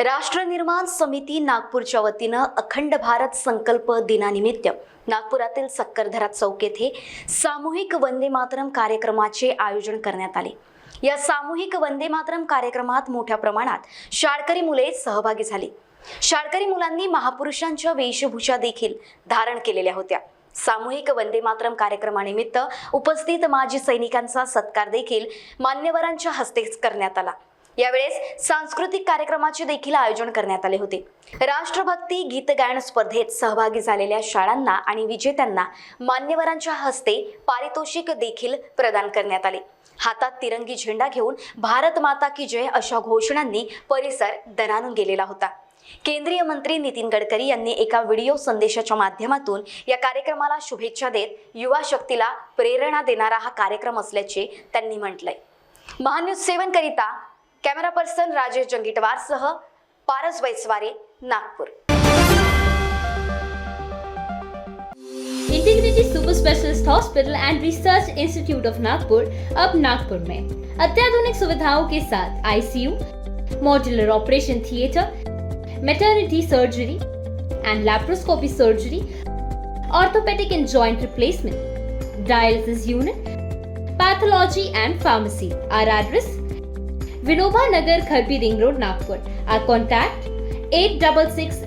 राष्ट्र निर्माण समिती नागपूरच्या वतीनं अखंड भारत संकल्प दिनानिमित्त नागपुरातील सक्करधरा चौक येथे सामूहिक वंदे मातरम कार्यक्रमाचे आयोजन करण्यात आले. या सामूहिक वंदे मातरम कार्यक्रमात मोठ्या प्रमाणात शाळकरी मुले सहभागी झाली. शाळकरी मुलांनी महापुरुषांच्या वेशभूषा देखील धारण केलेल्या होत्या. सामूहिक वंदे मातरम कार्यक्रमानिमित्त उपस्थित माजी सैनिकांचा सत्कार देखील मान्यवरांच्या हस्ते करण्यात आला. यावेळेस सांस्कृतिक कार्यक्रमाचे देखील आयोजन करण्यात आले होते. राष्ट्रभक्ती गीतगायन स्पर्धेत सहभागी झालेल्या शाळांना आणि विजेत्यांना मान्यवरांच्या हस्ते पारितोषिक देखील प्रदान करण्यात आले. हातात तिरंगी झेंडा घेऊन भारत माता की जय अशा घोषणांनी परिसर दणानून गेलेला होता. केंद्रीय मंत्री नितीन गडकरी यांनी एका व्हिडिओ संदेशाच्या माध्यमातून या कार्यक्रमाला शुभेच्छा देत युवा शक्तीला प्रेरणा देणारा हा कार्यक्रम असल्याचे त्यांनी म्हटलंय. महान्यूज सेवन करिता camera person Rajesh जंगीटवारसह Paras Vaisware Nagpur integrity super specialist hospital and research institute of Nagpur अब नागपुर में। अत्याधुनिक सुविधाओं के साथ ICU modular operation theatre maternity surgery and laparoscopy surgery orthopaedic and joint replacement dialysis unit pathology and pharmacy our address Vinoba Nagar, Kharpi Ring Road, Nagpur. Our contact 866